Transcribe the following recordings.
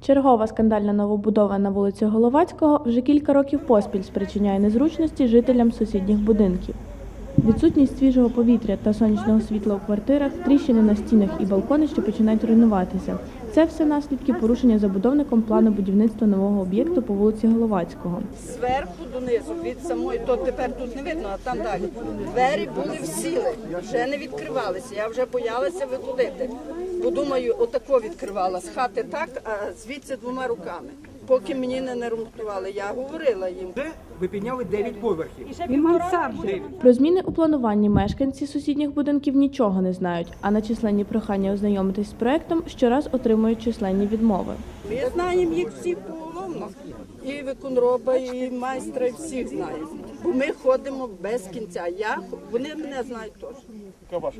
Чергова скандальна новобудова на вулиці Головацького вже кілька років поспіль спричиняє незручності жителям сусідніх будинків. Відсутність свіжого повітря та сонячного світла у квартирах, тріщини на стінах і балкони, що починають руйнуватися. Це все наслідки порушення забудовником плану будівництва нового об'єкту по вулиці Головацького. зверху донизу, від самої, то тепер тут не видно, а там далі. Двері були всіли, вже не відкривалися. Я вже боялася виходити. Бо думаю, отако відкривала з хати так, а звідси двома руками. Поки мені не наремонтували, я говорила їм. Ви підняли 9 поверхів. І мансарди. Про зміни у плануванні мешканці сусідніх будинків нічого не знають, а на численні прохання ознайомитись з проектом щораз отримують численні відмови. Ми знаємо їх всіх поголовно. І виконроба, і майстра, і всіх знаємо. Бо ми ходимо без кінця. Я, вони мене знають теж.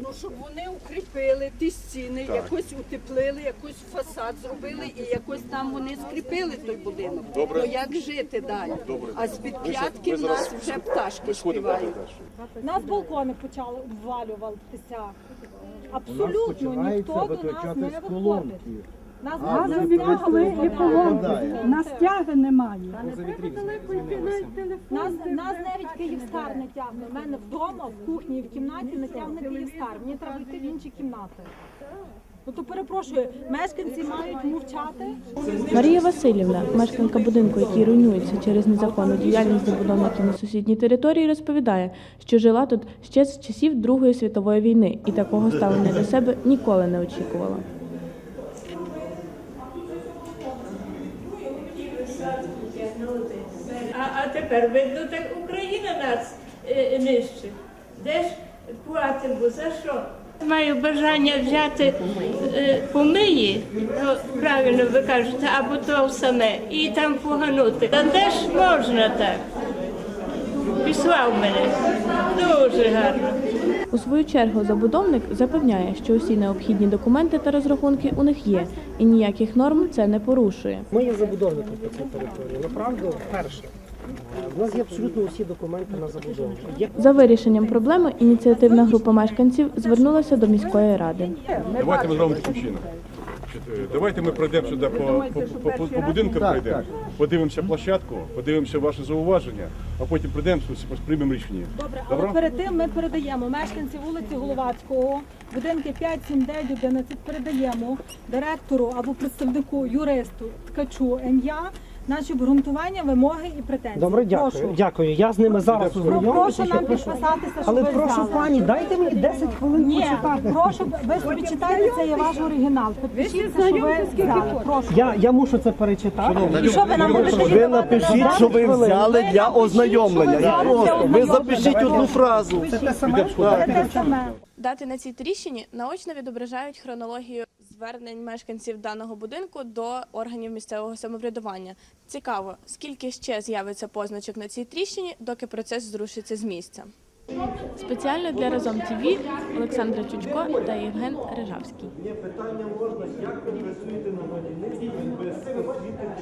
Ну, щоб вони укріпили ті стіни, якось утеплили, якось фасад зробили і якось там вони скріпили той будинок. Добре. Ну як жити далі? Добре. А з-під п'ятки ми в зараз нас вже пташки співають. Нас балкони почали обвалюватися. Абсолютно ніхто до нас не виходить. Нас А, нас ви і колонки. Нас тяги немає. Нас, нас навіть Київстар не тягне. У мене вдома, в кухні і в кімнаті не тягне Київстар. Мені треба йти в інші кімнати. Ну то перепрошую, мешканці мають мовчати. Марія Васильівна, мешканка будинку, який руйнується через незаконну діяльність забудовників на сусідній території, розповідає, що жила тут ще з часів Другої світової війни і такого ставлення до себе ніколи не очікувала. А, а тепер видно, так Україна нас е, нищить. Де ж платимо? За що? Маю бажання взяти е, помиї, ну, правильно ви кажете, або то саме, і там поганути. Та де ж можна так? Післав мене. Дуже гарно. У свою чергу забудовник запевняє, що усі необхідні документи та розрахунки у них є, і ніяких норм це не порушує. Ми є забудовником по цій території. Направду, перше, у нас є абсолютно усі документи на забудову. Є За вирішенням проблеми ініціативна група мешканців звернулася до міської ради. Давайте ми зробимо таким чином. Е, Давайте ми пройдемо сюди по, по, по, по, по будинку, пройдемо, подивимося площадку, подивимося ваші зауваження, а потім прийдемо, приймемо рішення. Добре, але перед тим ми передаємо мешканці вулиці Головацького, будинки 5, 7, 9, 11, передаємо директору або представнику юристу ткачу НЯ наші обґрунтування, вимоги і претензії. добре, дякую. Прошу. Дякую. Я з ними зараз ознайомлюся. Прошу нам підписатися, що Але ви прошу взяли. пані, дайте мені 10 хвилин Ні, почитати. прошу, ви собі читайте, це є ваш оригінал. Підпишіться, що ви взяли. Прошу. Я, я мушу це перечитати. І що ви нам будете Ви віддавати напишіть, назад? що ви взяли для ознайомлення. просто ви запишіть одну фразу. Це те саме? Це те саме. Дати на цій тріщині наочно відображають хронологію звернень мешканців даного будинку до органів місцевого самоврядування. Цікаво, скільки ще з'явиться позначок на цій тріщині, доки процес зрушиться з місця. Спеціально для разом ТВ Олександра Чучко та Євген Рижавський. Є Питання можна, як ви працюєте на будівництві без освіти